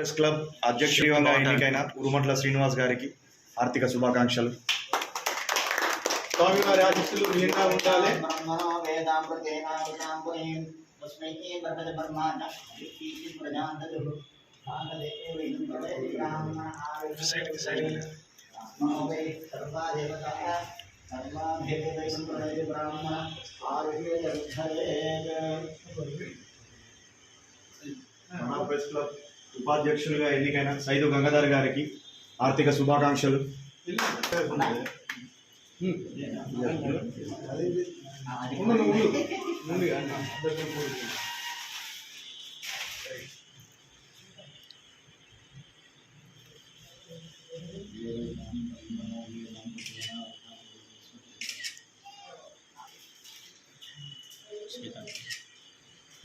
Press club అధ్యక్షుడిగా ఎన్నికైన ఉరుమట్ల శ్రీనివాస్ గారికి ఆర్థిక శుభాకాంక్షలు స్వామి వారి ఆశీస్సులు నిండా ఉండాలి బ్రహ్మణో వేదామృతేనామృతాం పునీం తస్మై బర్హద బ్రహ్మాణ విత్తీతి ప్రజాంతరు బ్రాహ్మణ వై సర్వా దేవతాః సర్వాభ్యర్థిదైవం ప్రణయతి బ్రాహ్మణ ఆరుహ్య మన ప్రెస్ క్లబ్ ఉపాధ్యక్షులుగా ఎన్నికైన సైదు గంగాధర్ గారికి ఆర్థిక శుభాకాంక్షలు. ఉండు,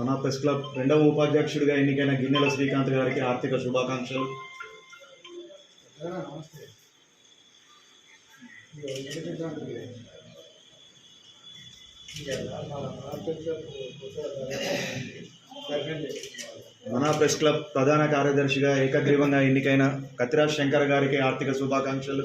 మన ప్రెస్ క్లబ్ రెండవ ఉపాధ్యక్షుడిగా ఎన్నికైన గిన్నెల శ్రీకాంత్ గారికి ఆర్థిక శుభాకాంక్షలు. మన ప్రెస్ క్లబ్ ప్రధాన కార్యదర్శిగా ఏకగ్రీవంగా ఎన్నికైన కత్తిరాజ్ శంకర్ గారికి ఆర్థిక శుభాకాంక్షలు.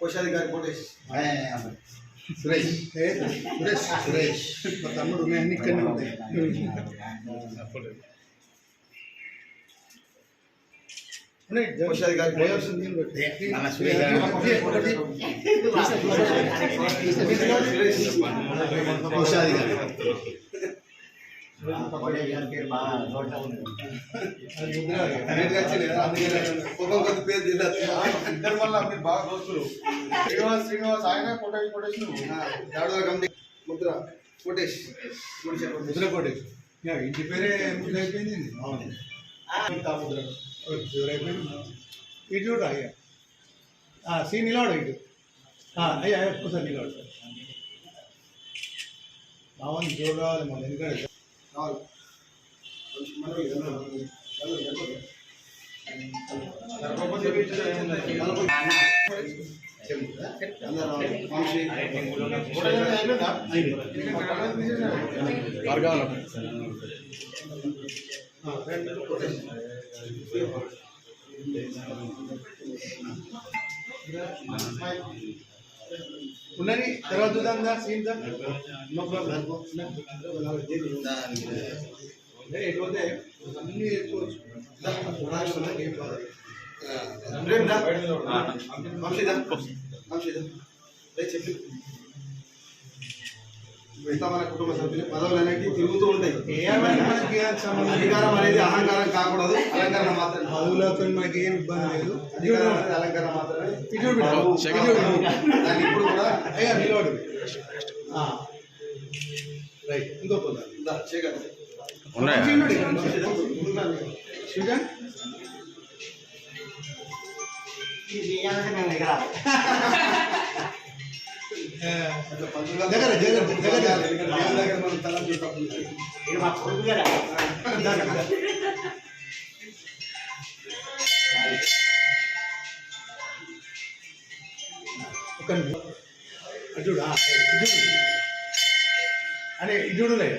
కోశాధికారి కోటేష్ సురేష్ ఏ, సురేష్ సురేష్ మా తమ్ముడు మేము అన్ని ఇక్కడనే ఉంటాయి ఉన్నాయి, జర- కోశాధికారి డ్రైవర్స్ నీళ్ళు పెట్టు. మన సురేష్ గారు. ఒకటి. కోశాధికారి పేరు బాగా నోట్లో ఉంది అది ముద్ర. అన్నిటికీ వచ్చింది కదా, అందుకనే ఒక్కొక్క పేరు జిల్లా ఇద్దరు వల్ల మీరు బాగా దోస్తులు శ్రీనివాస్ శ్రీనివాస్ ఆయన కోటేష్ కోటేష్ యాడవ కమిటీ ముద్ర కోటేష్. ముద్ర కోటేష్ ఇంటి పేరే ముద్ర అయిపోయింది. ఇంకా ముద్ర ఇటు చూడు అయ్యా సీ నిలవడు ఇటు అయ్యా ఒక్కసారి ఒకసారి నిలవడు బాగుంది జోడు కావాలి మళ్ళీ ఎందుకంటే కావాలి. కొంచెం కదా. ఉన్నది తర్వాత చూద్దాం దా సీన్ దా నో ప్రాబ్లం ఎటువంటి అన్ని. రే చెప్పు. మిగతా మన కుటుంబ సభ్యులు పదవులు అనేవి తిరుగుతూ ఉంటాయి. అధికారం అనేది అహంకారం కాకూడదు. అలంకరణ మాత్రమే. పదవులతో మనకి ఏం ఇబ్బంది లేదు. అధికారం అనేది అలంకరణ మాత్రమే. దాన్ని ఇప్పుడు కూడా ఆ. రైట్ ఇంకో పొద్దు దా, చేయగలరు. చూడండి ఇది చేయాలంటే మేము దగ్గర అట్లా పంతులుగా దగ్గర, దగ్గర, దగ్గర. చేయాలి. ఎందుకంటే దేవుని దగ్గర మనం తల చూస్తాం. ఇది మా కొడుకు కదా ఒక నిమిషం. అటు చూడు ఆ, ఇటు చూడు అనే ఇటు చూడు లేదు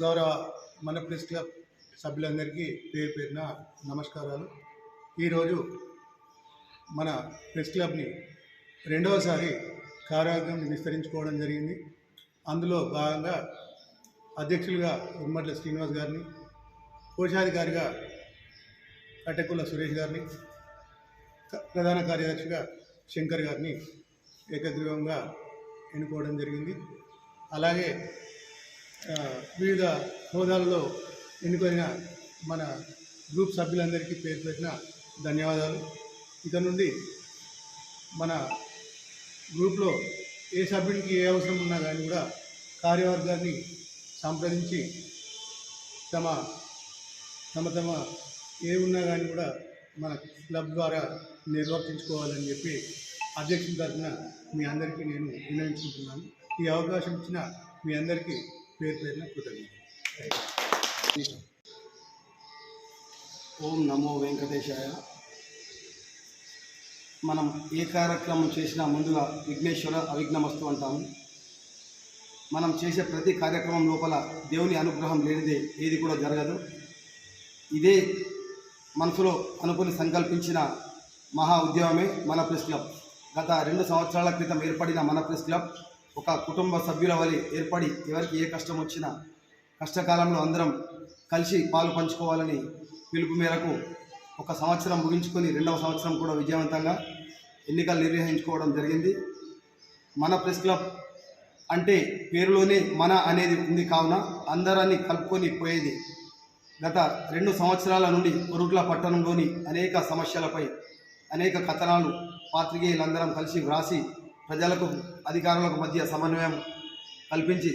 గౌరవ మన ప్రెస్ క్లబ్ సభ్యులందరికీ పేరు పేరున నమస్కారాలు. ఈరోజు మన ప్రెస్ క్లబ్ని రెండవసారి కార్యవర్గం విస్తరించుకోవడం జరిగింది. అందులో భాగంగా అధ్యక్షులుగా ఉమ్మట్ల శ్రీనివాస్ గారిని కోశాధికారిగా కట్టెకుల సురేష్ గారిని ప్రధాన కార్యదర్శిగా శంకర్ గారిని ఏకగ్రీవంగా ఎన్నుకోవడం జరిగింది. అలాగే వివిధ హోదాలలో ఎన్నుకైన మన గ్రూప్ సభ్యులందరికీ పేరు పెట్టిన ధన్యవాదాలు. ఇక నుండి మన గ్రూప్లో ఏ సభ్యునికి ఏ అవసరం ఉన్నా కానీ కూడా కార్యవర్గాన్ని సంప్రదించి తమ తమ తమ ఏ ఉన్నా కానీ కూడా మన క్లబ్ ద్వారా నిర్వర్తించుకోవాలని చెప్పి అధ్యక్షుల తరఫున మీ అందరికీ నేను వినియోగించుకుంటున్నాను ఈ అవకాశం ఇచ్చిన మీ అందరికీ పేరు పేరున కృతజ్ఞత ఓం నమో వెంకటేశాయ. మనం ఏ కార్యక్రమం చేసినా ముందుగా విఘ్నేశ్వర అవిఘ్నమస్తు అంటాము. మనం చేసే ప్రతి కార్యక్రమం లోపల దేవుని అనుగ్రహం లేనిదే ఏది కూడా జరగదు. ఇదే మనసులో అనుకుని సంకల్పించిన మహా ఉద్యమమే మన ప్రెస్ క్లబ్. గత రెండు సంవత్సరాల క్రితం ఏర్పడిన మన ప్రెస్ క్లబ్ ఒక కుటుంబ సభ్యుల వలె ఏర్పడి ఎవరికి ఏ కష్టం వచ్చినా కష్టకాలంలో అందరం కలిసి పాలు పంచుకోవాలని పిలుపు మేరకు ఒక సంవత్సరం ముగించుకొని రెండవ సంవత్సరం కూడా విజయవంతంగా ఎన్నికలు నిర్వహించుకోవడం జరిగింది. మన ప్రెస్ క్లబ్ అంటే పేరులోనే మన అనేది ఉంది కావున అందరాన్ని కలుపుకొని పోయేది. గత రెండు సంవత్సరాల నుండి కొరుట్ల పట్టణంలోని అనేక సమస్యలపై అనేక కథనాలు పాత్రికేయులందరం కలిసి వ్రాసి ప్రజలకు అధికారులకు మధ్య సమన్వయం కల్పించి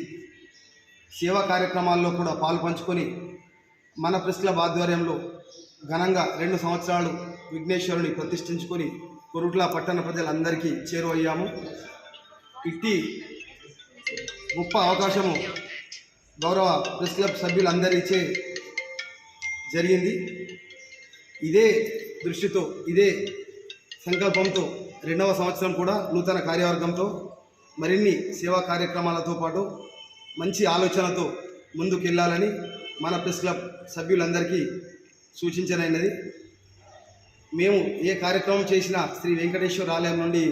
సేవా కార్యక్రమాల్లో కూడా పాలు పంచుకొని మన ప్రెస్ క్లబ్ ఆధ్వర్యంలో ఘనంగా రెండు సంవత్సరాలు విఘ్నేశ్వరుని ప్రతిష్ఠించుకొని కొరుట్ల పట్టణ ప్రజలందరికీ చేరువయ్యాము. ఇట్టి గొప్ప అవకాశము గౌరవ ప్రెస్ క్లబ్ సభ్యులందరిచే జరిగింది. ఇదే దృష్టితో ఇదే సంకల్పంతో రెండవ సంవత్సరం కూడా నూతన కార్యవర్గంతో మరిన్ని సేవా కార్యక్రమాలతో పాటు మంచి ఆలోచనతో ముందుకెళ్ళాలని మన ప్రెస్ క్లబ్ సభ్యులందరికీ సూచించనైనది మేము ఏ కార్యక్రమం చేసినా శ్రీ వెంకటేశ్వర ఆలయం నుండి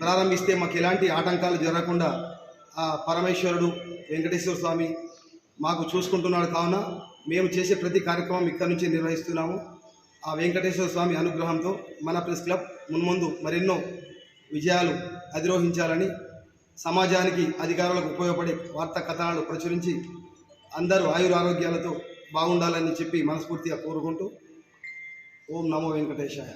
ప్రారంభిస్తే మాకు ఎలాంటి ఆటంకాలు జరగకుండా ఆ పరమేశ్వరుడు వెంకటేశ్వర స్వామి మాకు చూసుకుంటున్నాడు కావున మేము చేసే ప్రతి కార్యక్రమం ఇక్కడ నుంచి నిర్వహిస్తున్నాము. ఆ వెంకటేశ్వర స్వామి అనుగ్రహంతో మన ప్రెస్ క్లబ్ మున్ముందు మరెన్నో విజయాలు అధిరోహించాలని సమాజానికి అధికారులకు ఉపయోగపడే వార్తా కథనాలు ప్రచురించి అందరూ ఆయురారోగ్యాలతో బాగుండాలని చెప్పి మనస్ఫూర్తిగా కోరుకుంటూ ఓం నమో వెంకటేశాయ.